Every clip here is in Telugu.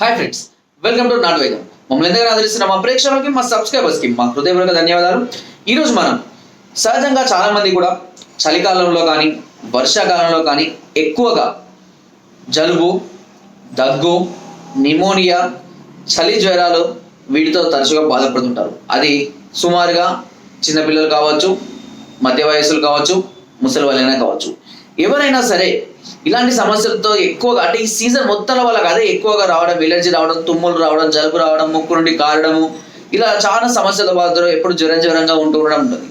హాయ్ ఫ్రెండ్స్ వెల్కమ్ టు నాట్ వైద్యం మమ్మల్ని ఎంతగా ఆదరిస్తున్న మా ప్రేక్షకులకి మా సబ్స్క్రైబర్స్కి మా హృదయపూర్వక ధన్యవాదాలు. ఈరోజు మనం సహజంగా చాలామంది కూడా చలికాలంలో కానీ వర్షాకాలంలో కానీ ఎక్కువగా జలుబు దగ్గు నిమోనియా చలి జ్వరాలు వీటితో తరచుగా బాధపడుతుంటారు. అది సుమారుగా చిన్నపిల్లలు కావచ్చు మధ్య వయస్సులు కావచ్చు ముసలి వాళ్ళైనా కావచ్చు. ఎవరైనా సరే ఇలాంటి సమస్యలతో ఎక్కువగా అంటే ఈ సీజన్ మొత్తంలో వాళ్ళకి అదే ఎక్కువగా రావడం ఎలర్జీ రావడం తుమ్ములు రావడం జలుబు రావడం ముక్కు నుండి కారడము ఇలా చాలా సమస్యల బాధలు ఎప్పుడు జ్వరం జ్వరంగా ఉంటూ ఉండడం ఉంటుంది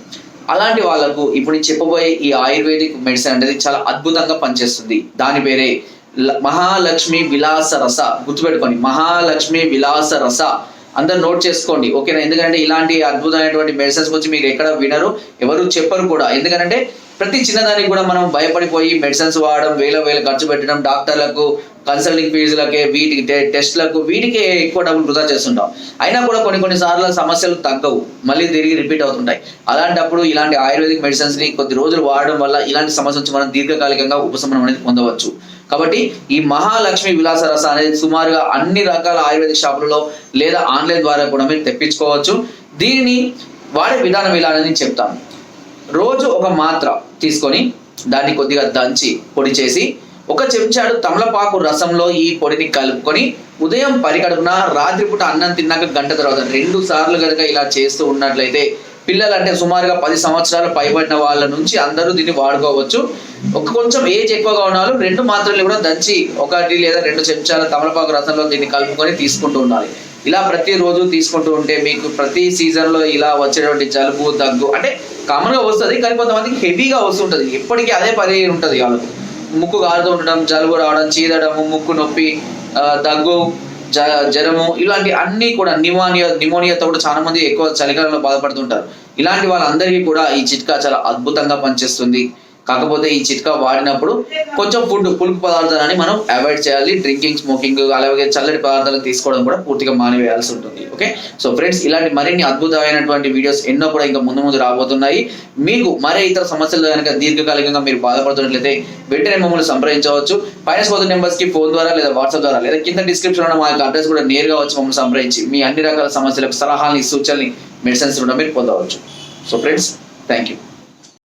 అలాంటి వాళ్ళకు ఇప్పుడు నేను చెప్పబోయే ఈ ఆయుర్వేదిక్ మెడిసిన్ అనేది చాలా అద్భుతంగా పనిచేస్తుంది. దాని పేరే ల- మహాలక్ష్మి విలాస రస. గుర్తుపెట్టుకోండి మహాలక్ష్మి విలాస రస. అందరు నోట్ చేసుకోండి ఓకేనా? ఎందుకంటే ఇలాంటి అద్భుతమైనటువంటి మెడిసిన్స్ గురించి మీరు ఎక్కడ వినరు ఎవరు చెప్పరు కూడా. ఎందుకంటే ప్రతి చిన్నదానికి కూడా మనం భయపడిపోయి మెడిసిన్స్ వాడడం వేల వేలు ఖర్చు పెట్టడం డాక్టర్లకు కన్సల్టింగ్ ఫీజులకే వీటికి టెస్ట్లకు వీటికే ఎక్కువ డబ్బులు వృధా చేస్తుంటాం. అయినా కూడా కొన్ని కొన్ని సార్లు సమస్యలు తగ్గవు. మళ్ళీ తిరిగి రిపీట్ అవుతుంటాయి. అలాంటప్పుడు ఇలాంటి ఆయుర్వేదిక్ మెడిసిన్స్ని కొద్ది రోజులు వాడడం వల్ల ఇలాంటి సమస్య నుంచి మనం దీర్ఘకాలికంగా ఉపశమనం అనేది పొందవచ్చు. కాబట్టి ఈ మహాలక్ష్మి విలాస రస అనేది సుమారుగా అన్ని రకాల ఆయుర్వేదిక్ షాపులలో లేదా ఆన్లైన్ ద్వారా కూడా మీరు తెప్పించుకోవచ్చు. దీనిని వాడే విధానం ఇలా అని చెప్తాను. రోజు ఒక మాత్ర తీసుకొని దాన్ని కొద్దిగా దంచి పొడి చేసి ఒక చెంచాడు తమలపాకు రసంలో ఈ పొడిని కలుపుకొని ఉదయం పరిగడుపున రాత్రిపూట అన్నం తిన్నాక గంట తర్వాత రెండు సార్లు కనుక ఇలా చేస్తూ ఉన్నట్లయితే పిల్లలు అంటే సుమారుగా పది సంవత్సరాలు పైబడిన వాళ్ళ నుంచి అందరూ దీన్ని వాడుకోవచ్చు. ఒక కొంచెం ఏజ్ ఎక్కువగా ఉన్న రెండు మాత్రలు కూడా దంచి ఒకటి లేదా రెండు చెంచాల తమలపాకు రసంలో దీన్ని కలుపుకొని తీసుకుంటూ ఉండాలి. ఇలా ప్రతిరోజు తీసుకుంటూ ఉంటే మీకు ప్రతి సీజన్లో ఇలా వచ్చేటువంటి జలుబు దగ్గు అంటే కామన్గా వస్తుంది కానీ కొంతమందికి హెవీగా వస్తుంటది. ఎప్పటికీ అదే పని ఉంటది వాళ్ళకు. ముక్కు కారుతూ ఉండడం జలుబు రావడం చీదడము ముక్కు నొప్పి దగ్గు జ- జ్వరము ఇలాంటి అన్ని కూడా నిమోనియా నిమోనియాతో కూడా చాలా మంది ఎక్కువ చలికాలంలో బాధపడుతుంటారు. ఇలాంటి వాళ్ళందరికీ కూడా ఈ చిట్కా చాలా అద్భుతంగా పనిచేస్తుంది. కాకపోతే ఈ చిట్కా వాడినప్పుడు కొంచెం ఫుడ్ పులుపు పదార్థాలని మనం అవాయిడ్ చేయాలి. డ్రింకింగ్ స్మోకింగ్ అలాగే చల్లటి పదార్థాలు తీసుకోవడం కూడా పూర్తిగా మానివేయాల్సి ఉంటుంది. ఓకే సో ఫ్రెండ్స్ ఇలాంటి మరిన్ని అద్భుతమైనటువంటి వీడియోస్ ఎన్నో కూడా ఇంకా ముందు ముందు రాబోతున్నాయి. మీకు మరే ఇతర సమస్యలు కనుక దీర్ఘకాలికంగా మీరు బాధపడుతున్నట్లయితే వెంటనే మమ్మల్ని సంప్రదించవచ్చు. పైన పోతున్న నెంబర్స్కి ఫోన్ ద్వారా లేదా వాట్సాప్ ద్వారా లేదా కింద డిస్క్రిప్షన్ ఉన్న మా యొక్క అడ్రస్ కూడా నేరుగా వచ్చి మమ్మల్ని సంప్రదించి మీ అన్ని రకాల సమస్యలకు సలహాలని సూచనని మెడిసిన్స్ కూడా మీరు పొందవచ్చు. So friends thank you